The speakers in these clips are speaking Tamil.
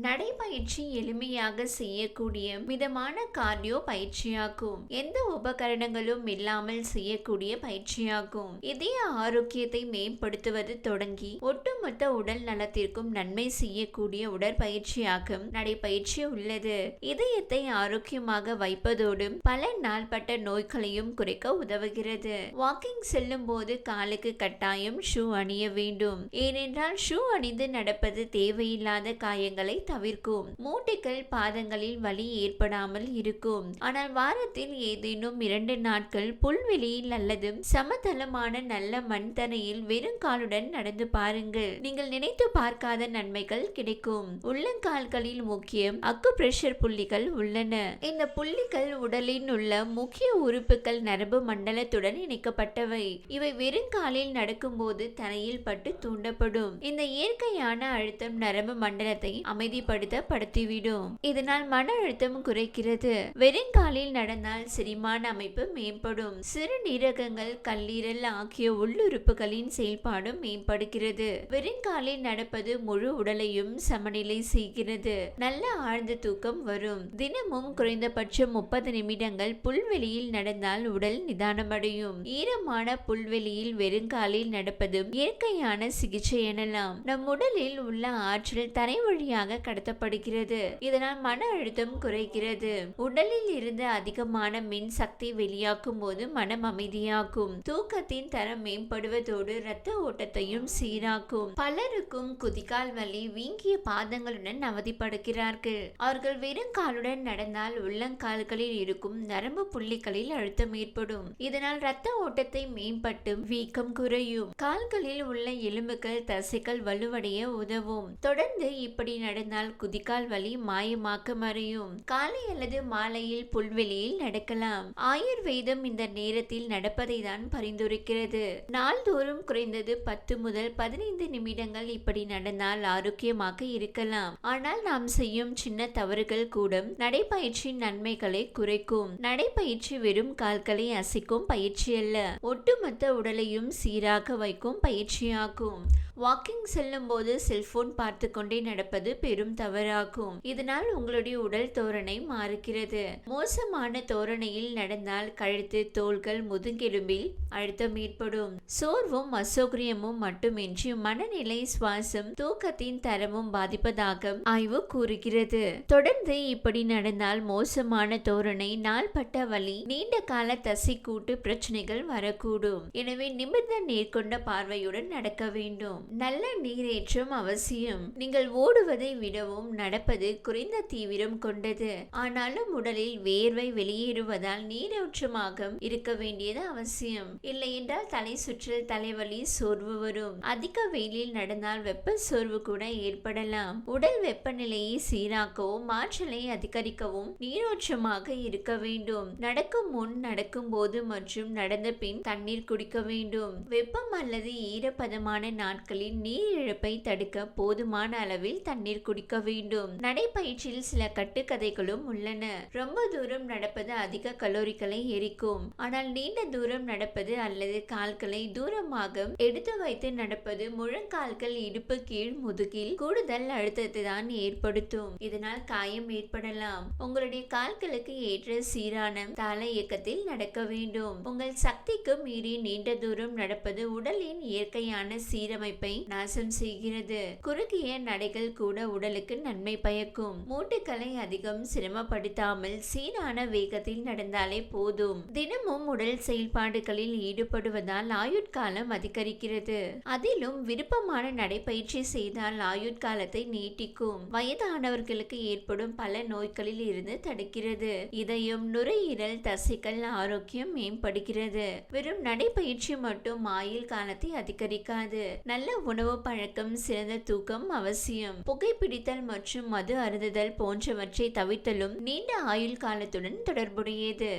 நடைபயிற்சி எளிமையாக செய்யக்கூடிய மிதமான கார்டியோ பயிற்சியாகும். எந்த உபகரணங்களும் இல்லாமல் செய்யக்கூடிய பயிற்சியாகும். இதய ஆரோக்கியத்தை மேம்படுத்துவது தொடங்கி ஒட்டுமொத்த உடல் நலத்திற்கும் நன்மை செய்யக்கூடிய உடற்பயிற்சியாகும். நடைபயிற்சி உள்ளது. இதயத்தை ஆரோக்கியமாக வைப்பதோடு பல நாள்பட்ட நோய்களையும் குறைக்க உதவுகிறது. வாக்கிங் செல்லும் போது காலுக்கு கட்டாயம் ஷூ அணிய வேண்டும். ஏனென்றால் ஷூ அணிந்து நடப்பது தேவையில்லாத காயங்களை தவிர்க்கும். மூட்டைகள் பாதங்களில் வலி ஏற்படாமல் இருக்கும். ஆனால் வாரத்தில் ஏதேனும் இரண்டு நாட்கள் புல்வெளியில் அல்லது சமதளமான நல்ல மண் தரையில் வெறும் காலுடன் நடந்து பாருங்கள். நீங்கள் நினைத்து பார்க்காத நன்மைகள் கிடைக்கும். உள்ளங்கால்களில் முக்கியம் அக்கு பிரஷர் புள்ளிகள் உள்ளன. இந்த புள்ளிகள் உடலில் உள்ள முக்கிய உறுப்புகள் நரம்பு மண்டலத்துடன் இணைக்கப்பட்டவை. இவை வெறுங்காலில் நடக்கும்போது தரையில் பட்டு தூண்டப்படும். இந்த இயற்கையான அழுத்தம் நரம்பு மண்டலத்தை அமைதிப்படுத்த படுத்திவிடும் இதனால் மன அழுத்தம் குறைக்கிறது. வெறுங்காலில் நடந்தால் செரிமான அமைப்பு மேம்படும். சிறுநீரகங்கள் கல்லீரல் ஆகிய உள்ளுறுப்புகளின் செயல்பாடும் மேம்படுகிறது. வெறுங்காலில் நடப்பது முழு உடலையும் சமநிலை செய்கிறது. நல்ல ஆழ்ந்த தூக்கம் வரும். தினமும் குறைந்தபட்சம் முப்பது நிமிடங்கள் புல்வெளியில் நடந்தால் உடல் நிதானமடையும். ஈரமான புல்வெளியில் வெறுங்காலில் நடப்பதும் இயற்கையான சிகிச்சை எனலாம். நம் உடலில் உள்ள ஆற்றல் தரை வழியாக கடத்தப்படுகிறது இதனால் மன அழுத்தம் குறைகிறது. உடலில் இருந்து அதிகமான மின் சக்தி வெளியாக்கும் போது மனம் அமைதியாகும். தூக்கத்தின் தரம் மேம்படுவதோடு இரத்த ஓட்டத்தையும் சீராக்கும். பலருக்கும் குதிகால் வலி வீங்கிய பாதங்களுடன் அவதிப்படுகிறார்கள். அவர்கள் வெறும் காலுடன் நடந்தால் உள்ளங்கால்களில் இருக்கும் நரம்பு புள்ளிகளில் அழுத்தம் ஏற்படும். இதனால் இரத்த ஓட்டத்தை மேம்பட்டு வீக்கம் குறையும். கால்களில் உள்ள எலும்புகள் தசைகள் வலுவடைய உதவும். தொடர்ந்து இப்படி நடந்தால் குதிகால் வலி மாயமாக்க மறையும். காலை அல்லது மாலையில் புல்வெளியில் நடக்கலாம். ஆயுர்வேதம் இந்த நேரத்தில் நடப்பதை தான் பரிந்துரைக்கிறது. நாள்தோறும் குறைந்தது பத்து முதல் பதினைந்து நிமிடங்கள் இப்படி நடந்தால் ஆரோக்கியமாக இருக்கலாம். ஆனால் நாம் செய்யும் சின்ன தவறுகள் கூட நடைப்பயிற்சியின் நன்மைகளை குறைக்கும். நடைப்பயிற்சி வெறும் கால்களை அசைக்கும் பயிற்சி அல்ல. ஒட்டுமொத்த உடலையும் சீராக வைக்கும் பயிற்சியாகும். வாக்கிங் செல்லும் போது செல்போன் பார்த்து கொண்டே நடப்பது பெரும் தவறாகும். இதனால் உங்களுடைய உடல் தோரணை மாறுகிறது. மோசமான தோரணையில் நடந்தால் கழுத்து தோள்கள் முதுங்கெலும்பில் அழுத்தம் ஏற்படும். சோர்வும் அசௌகரியமும் மட்டுமின்றி மனநிலை சுவாசம் தூக்கத்தின் தரமும் பாதிப்பதாக ஆய்வு கூறுகிறது. தொடர்ந்து இப்படி நடந்தால் மோசமான தோரணை நாள்பட்ட வலி நீண்ட கால தசை கூட்டு பிரச்சனைகள் வரக்கூடும். எனவே நிமிர்ந்த நேர்கொண்ட பார்வையுடன் நடக்க வேண்டும். நல்ல நீரேற்றம் அவசியம். நீங்கள் ஓடுவதை விட விடவும் நடப்பது குறைந்த தீவிரம் கொண்டது. ஆனாலும் உடலில் வேர்வை வெளியேறுவதால் நீரோற்றமாக இருக்க வேண்டியது அவசியம். இல்லையென்றால் தலை சுற்றல் தலைவலி சோர்வு வரும். அதிக வெயிலில் நடந்தால் வெப்ப சோர்வு கூட ஏற்படலாம். உடல் வெப்பநிலையை சீராக்கவும் ஆற்றலை அதிகரிக்கவும் நீரோற்றமாக இருக்க வேண்டும். நடக்கும் முன் நடக்கும் போது மற்றும் நடந்த பின் தண்ணீர் குடிக்க வேண்டும். வெப்பம் அல்லது ஈரப்பதமான நாட்களில் நீர் இழப்பை தடுக்க போதுமான அளவில் தண்ணீர் குடி முடிக்க வேண்டும். நடைப்பயிற்சியில் சில கட்டுக்கதைகளும் உள்ளன. ரொம்ப தூரம் நடப்பது அதிக கலோரிகளை எரிக்கும். ஆனால் நீண்ட தூரம் நடப்பது அல்லது கால்களை தூரமாக எடுத்து வைத்து நடப்பது முழங்கால்கள் இடுப்பு கீழ் முதுகில் கூடுதல் அழுத்தத்தை தான் ஏற்படுத்தும். இதனால் காயம் ஏற்படலாம். உங்களுடைய கால்களுக்கு ஏற்ற சீரான தாள இயக்கத்தில் நடக்க வேண்டும். உங்கள் சக்திக்கு மீறி நீண்ட தூரம் நடப்பது உடலின் இயற்கையான சீரமைப்பை நாசம் செய்கிறது. குறுகிய நடைகள் கூட உடலுக்கு நன்மை பயக்கும். மூட்டுக்களை அதிகம் சிரமப்படுத்தாமல் சீரான வேகத்தில் நடந்தாலே போதும். தினமும் உடல் செயல்பாடுகளில் ஈடுபடுவதால் ஆயுட்காலம் அதிகரிக்கிறது. அதிலும் விருப்பமான நடைப்பயிற்சி செய்தால் ஆயுட்காலத்தை நீட்டிக்கும். வயதானவர்களுக்கு ஏற்படும் பல நோய்களில் இருந்து தடுக்கிறது. இதயம் நுரையீரல் தசைகள் ஆரோக்கியம் மேம்படுகிறது. வெறும் நடைப்பயிற்சி மட்டும் ஆயுள் காலத்தை அதிகரிக்காது. நல்ல உணவு பழக்கம் சிறந்த தூக்கம் அவசியம். புகைப்பிடி பிடித்தல் மற்றும் மது அருந்துதல் போன்றவற்றை தவிர்த்தலும் நீண்ட ஆயுள் காலத்துடன் தொடர்புடையது.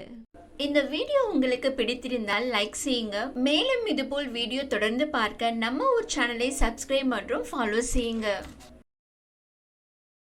இந்த வீடியோ உங்களுக்கு பிடித்திருந்தால் லைக் செய்யுங்க. மேலும் இதுபோல் வீடியோ தொடர்ந்து பார்க்க நம்ம ஒரு சேனலை சப்ஸ்கிரைப் மற்றும் ஃபாலோ செய்யுங்க.